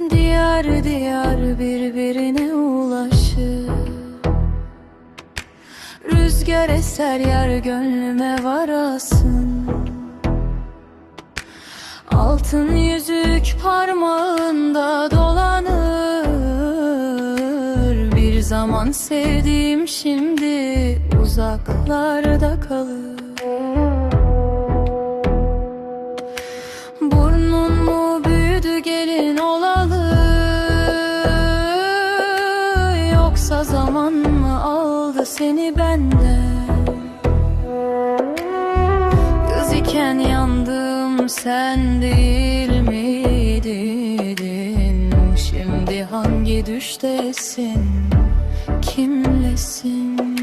Diyar diyar birbirine ulaşır. Rüzgar eser yer gönlüme varasın. Altın yüzük parmağında dolanır. Bir zaman sevdiğim şimdi uzaklarda kalır Yoksa zaman mı aldı seni benden Kız iken yandım sen değil miydin? Şimdi hangi düştesin? Kimlesin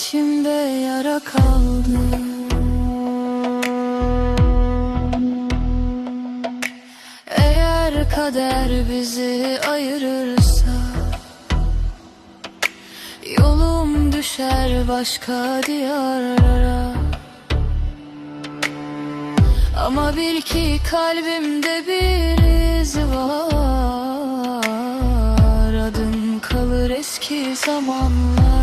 içimde yara kaldı. Eğer kader bizi ayırırsa Yolum düşer başka diyarlara. Ama bil ki kalbimde bir iz var. Adın kalır eski zamanlara